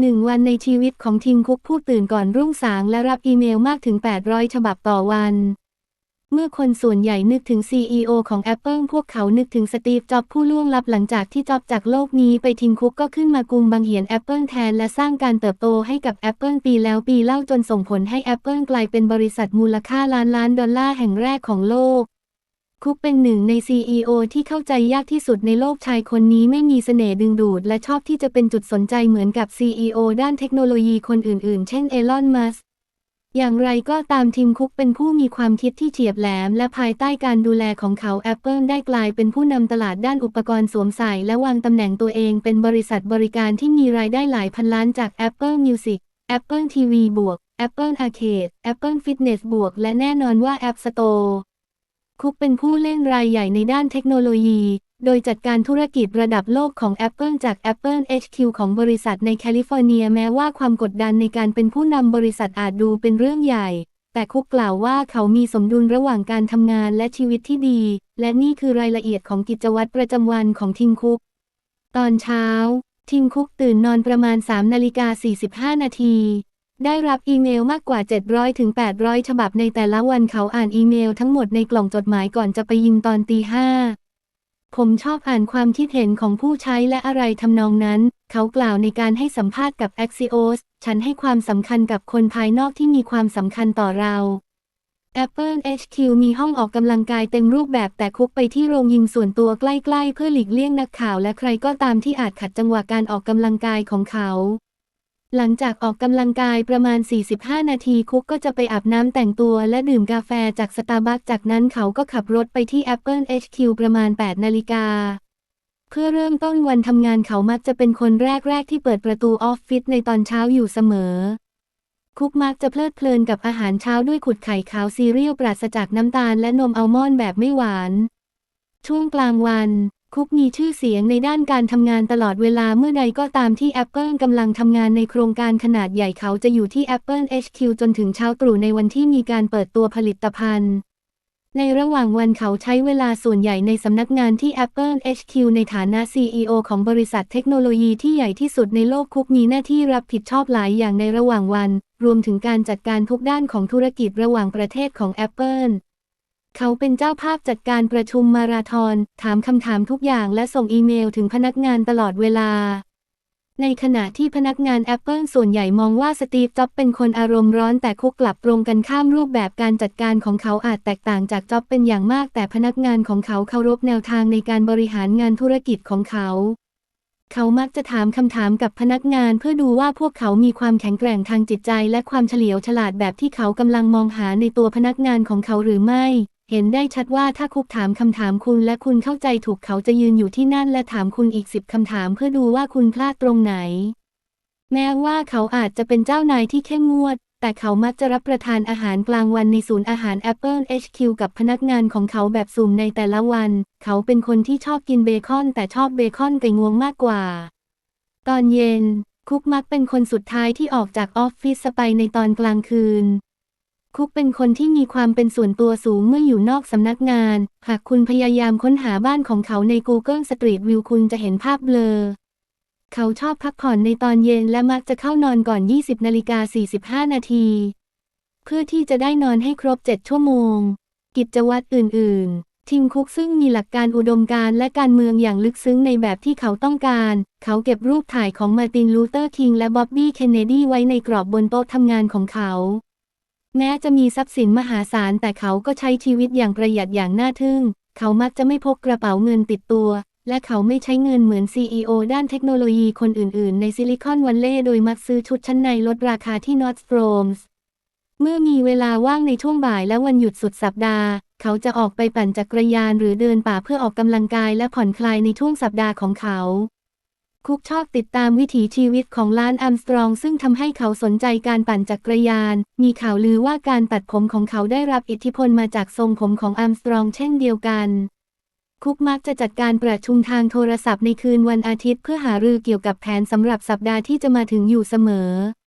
หนึ่งวันในชีวิตของทิมคุกผู้ตื่นก่อนรุ่งสางและรับอีเมลมากถึง 800 ฉบับต่อวัน เมื่อคนส่วนใหญ่นึกถึง CEO ของ Apple พวกเขานึกถึงสตีฟ จ็อบผู้ล่วงลับหลังจากที่จ็อบจากโลกนี้ไปทิมคุกก็ขึ้นมากุมบังเหียน Apple แทนและสร้างการเติบโตให้กับ Apple ปีแล้วปีเล่าจนส่งผลให้ Apple กลายเป็นบริษัทมูลค่าล้านล้านดอลลาร์แห่งแรกของโลก คุกเป็นหนึ่งใน CEO ที่เข้าใจยากที่สุดในโลกชายคนนี้ไม่มีเสน่ห์ดึงดูด และชอบที่จะเป็นจุดสนใจเหมือนกับ CEO ด้านเทคโนโลยีคนอื่นๆ เช่นเอลอน มัสก์อย่างไรก็ตามทีมคุกเป็นผู้มีความคิดที่เฉียบแหลม และภายใต้การดูแลของเขา Apple ได้กลายเป็นผู้นำตลาดด้านอุปกรณ์สวมใส่และวางตำแหน่งตัวเองเป็นบริษัทบริการที่มีรายได้หลายพันล้านจาก Apple Music Apple TV บวก Apple Arcade Apple Fitness บวก และแน่นอนว่า App Store คุกเป็นผู้เล่นรายใหญ่ในด้านเทคโนโลยี โดยจัดการธุรกิจระดับโลกของ Apple จาก Apple HQ ของบริษัทในแคลิฟอร์เนียแม้ว่าความกดดันในการเป็นผู้นำบริษัทอาจดูเป็นเรื่องใหญ่ แต่คุกกล่าวว่าเขามีสมดุลระหว่างการทำงานและชีวิตที่ดี และนี่คือรายละเอียดของกิจวัตรประจำวันของทิมคุก ตอนเช้าทิมคุกตื่นนอนประมาณ3นาฬิกา45นาที ได้รับอีเมลมากกว่า700ถึง800 ฉบับในแต่ละวันเขาอ่านอีเมลทั้งหมดในกล่องจดหมายก่อนจะไปยิงตอนตีห้าผมชอบอ่านความคิดเห็นของผู้ใช้และอะไรทำนองนั้น เขากล่าวในการให้สัมภาษณ์กับ Axios ฉันให้ความสำคัญกับคนภายนอกที่มีความสำคัญต่อเรา Apple HQ มีห้องออกกำลังกายเต็มรูปแบบแต่คุกไปที่โรงยิมส่วนตัวใกล้ๆ เพื่อหลีกเลี่ยงนักข่าวและใครก็ตามที่อาจขัดจังหวะการออกกำลังกายของเขา หลังจากออกกำลังกายประมาณ 45 นาทีคุกก็จะไปอาบน้ำแต่งตัวและดื่มกาแฟจากสตาร์บัคจากนั้นเขาก็ขับรถไปที่ Apple HQ ประมาณ 8 นาฬิกา เพื่อเริ่มต้นวันทำงานเขามักจะเป็นคนแรก ๆ ที่เปิดประตูออฟฟิศในตอนเช้าอยู่เสมอ คุกมักจะเพลิดเพลินกับอาหารเช้าด้วยขุดไข่ขาวซีเรียลปราศจากน้ำตาลและนมอัลมอนด์แบบไม่หวาน ช่วงกลางวัน คุกมีชื่อเสียงในด้านการทำงานตลอดเวลาเมื่อใดก็ตามที่ Apple กำลังทำงานในโครงการขนาดใหญ่เขาจะอยู่ที่ Apple HQ จนถึงเช้าตรู่ในวันที่มีการเปิดตัวผลิตภัณฑ์ ในระหว่างวันเขาใช้เวลาส่วนใหญ่ในสำนักงานที่ Apple HQ ในฐานะ CEO ของบริษัทเทคโนโลยีที่ใหญ่ที่สุดในโลกคุกมีหน้าที่รับผิดชอบหลายอย่างในระหว่างวัน รวมถึงการจัดการทุกด้านของธุรกิจระหว่างประเทศของ Apple เขาเป็นเจ้าภาพจัดการประชุมมาราธอน ถามคำถามทุกอย่างและส่งอีเมลถึงพนักงานตลอดเวลา ในขณะที่พนักงาน Apple ส่วนใหญ่มองว่าสตีฟ จ็อบเป็นคนอารมณ์ร้อนแต่คุกกลับตรงกันข้ามรูปแบบการจัดการของเขาอาจแตกต่างจากจ็อบเป็นอย่างมาก แต่พนักงานของเขาเคารพแนวทางในการบริหารงานธุรกิจของเขาเขามักจะถามคำถามกับพนักงานเพื่อดูว่าพวกเขามีความแข็งแกร่งทางจิตใจและความเฉลียวฉลาดแบบที่เขากำลังมองหาในตัวพนักงานของเขาหรือไม่ เห็นได้ชัดว่าถ้าคุกถามคำถามคุณและคุณเข้าใจถูกเขาจะยืนอยู่ที่นั่นและถามคุณอีกสิบคำถามเพื่อดูว่าคุณพลาดตรงไหน แม้ว่าเขาอาจจะเป็นเจ้านายที่เข้มงวด แต่เขามักจะรับประทานอาหารกลางวันในศูนย์อาหาร Apple HQ กับพนักงานของเขาแบบสุ่มในแต่ละวัน เขาเป็นคนที่ชอบกินเบคอนแต่ชอบเบคอนไก่งวงมากกว่า ตอนเย็น คุกมักเป็นคนสุดท้ายที่ออกจากออฟฟิศไปในตอนกลางคืน คุกเป็นคนที่มีความเป็นส่วนตัวสูงเมื่ออยู่นอกสำนักงาน หากคุณพยายามค้นหาบ้านของเขาใน Google Street View คุณจะเห็นภาพเบลอ เขาชอบพักผ่อนในตอนเย็นและมักจะเข้านอนก่อน 20นาฬิกา45 นาที เพื่อที่จะได้นอนให้ครบ 7 ชั่วโมง กิจวัตรอื่น ๆทิมคุกซึ่งมีหลักการอุดมการและการเมืองอย่างลึกซึ้งในแบบที่เขาต้องการ เขาเก็บรูปถ่ายของมาร์ตินลูเทอร์คิงและบ๊อบบี้เคนเนดีไว้ในกรอบบนโต๊ะทำงานของเขา แม้จะมีทรัพย์สินมหาศาลแต่เขาก็ใช้ชีวิตอย่างประหยัดอย่างน่าทึ่ง เขามักจะไม่พกกระเป๋าเงินติดตัว และเขาไม่ใช้เงินเหมือน CEO ด้านเทคโนโลยีคนอื่นๆ ในซิลิคอนวัลเลย์โดยมักซื้อชุดชั้นในลดราคาที่นอตสโตรมส์เมื่อมีเวลาว่างในช่วงบ่ายและวันหยุดสุดสัปดาห์ เขาจะออกไปปั่นจักรยานหรือเดินป่าเพื่อออกกำลังกายและผ่อนคลายในช่วงสัปดาห์ของเขา คุกชอบติดตามวิถีชีวิตของล้านอัมสตรอง ซึ่งทำให้เขาสนใจการปั่นจักรยาน มีข่าวลือว่าการตัดผมของเขาได้รับอิทธิพลมาจากทรงผมของอัมสตรองเช่นเดียวกัน คุกมักจะจัดการประชุมทางโทรศัพท์ในคืนวันอาทิตย์เพื่อหารือเกี่ยวกับแผนสำหรับสัปดาห์ที่จะมาถึงอยู่เสมอ